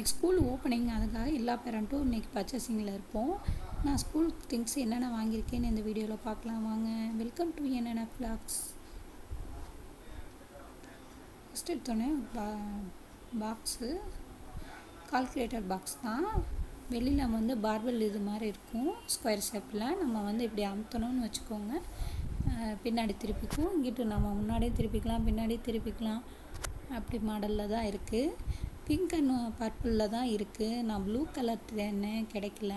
இன்றைக்கி school opening அதுக்காக எல்லா பேரண்ட்டும் இன்றைக்கி பர்ச்சேசிங்கில் இருப்போம். நான் ஸ்கூல் திங்ஸ் என்னென்ன வாங்கியிருக்கேன்னு இந்த வீடியோவில் பார்க்கலாம். வாங்க வெல்கம் டு என்னென்ன ஃப்ளாக்ஸ் ஃபஸ்ட் எடுத்தோடனே பா பாக்ஸு கால்குலேட்டர் பாக்ஸ் தான். வெளியில் வந்து பார்பல் இது மாதிரி இருக்கும். ஸ்கொயர் ஷேப்பில் நம்ம வந்து இப்படி அமுத்தணும்னு வச்சுக்கோங்க. பின்னாடி திருப்பிக்கும். இங்கிட்டு நம்ம முன்னாடியே திருப்பிக்கலாம் பின்னாடி திருப்பிக்கலாம். அப்படி மாடலில் தான் இருக்குது பிங்க் அண்ட் பர்பிளில் தான் இருக்குது நான் ப்ளூ கலர் தேன்னு கிடைக்கல.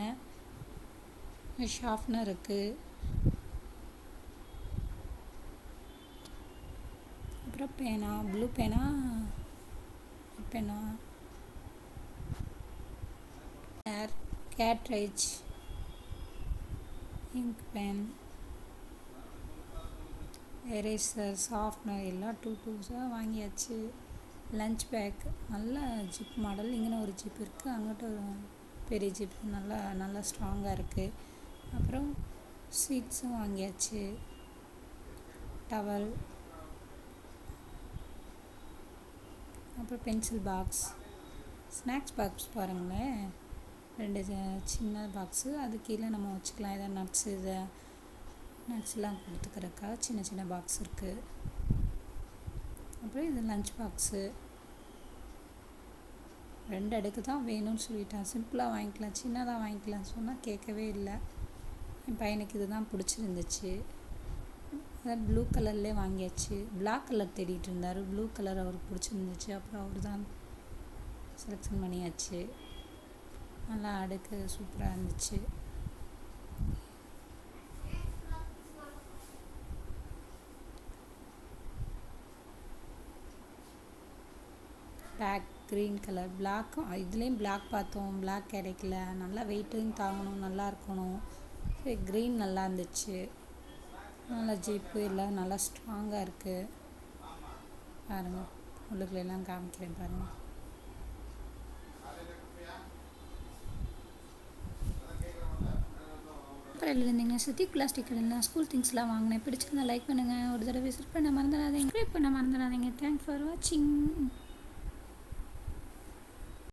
ஷார்ப்னர் இருக்குது அப்புறம் பேனா ப்ளூ பேனா பேனா. Cartridge ink pen eraser sharpener எல்லாம் டூ டூஸாக வாங்கியாச்சு. Lunch bag. நல்ல ஜிப் மாடல். இங்கே ஒரு ஜிப் இருக்குது அங்கிட்ட ஒரு பெரிய ஜிப். நல்லா நல்லா ஸ்ட்ராங்காக இருக்குது அப்புறம் ஸ்வீட்ஸும் வாங்கியாச்சு. டவல். அப்புறம் பென்சில் பாக்ஸ். ஸ்நாக்ஸ் பாக்ஸ் பாருங்களேன். ரெண்டு சின்ன பாக்ஸு. அது கீழே நம்ம வச்சுக்கலாம். எதாவது நட்ஸ் இதை நட்ஸ்லாம் கொடுத்துக்கிறக்கா சின்ன சின்ன பாக்ஸ் இருக்குது அப்புறம் இது லஞ்ச் பாக்ஸு ரெண்டு அடுக்கு தான் வேணும்னு சொல்லிட்டான் சிம்பிளாக வாங்கிக்கலாம் சின்னதாக வாங்கிக்கலாம் சொன்னால் கேட்கவே இல்லை. என் பையனுக்கு இது தான் பிடிச்சிருந்துச்சு. அதான் ப்ளூ கலர்லேயே வாங்கியாச்சு. பிளாக் கலர் தேடிட்டு இருந்தார். ப்ளூ கலர் அவருக்கு பிடிச்சிருந்துச்சு. அப்புறம் அவர் தான் செலெக்ஷன் பண்ணியாச்சு. நல்லா அடுக்கு சூப்பராக இருந்துச்சு. பேக் க்ரீன் கலர் பிளாக்கும் இதுலேயும் பிளாக் பார்த்தோம். பிளாக் கிடைக்கல. நல்லா வெயிட்டும் தாங்கணும். நல்லா இருக்கணும். சரி க்ரீன் நல்லா இருந்துச்சு. நல்லா ஜீப்பு எல்லாம் நல்லா ஸ்ட்ராங்காக இருக்குது பாருங்கள் உள்ளுக்குள்ள எல்லாம் காமிக்கிறேன் பாருங்கள் அப்புறம் இருந்தீங்க சுத்தி பிளாஸ்டிக் கடையில் ஸ்கூல் திங்ஸ்லாம் வாங்கினேன். பிடிச்சிருந்தா லைக் பண்ணுங்கள் ஒரு தடவை விசிட் பண்ண மறந்துடாதீங்க. இப்போ பண்ண மறந்துடாதீங்க. தேங்க்ஸ் ஃபார் வாட்சிங்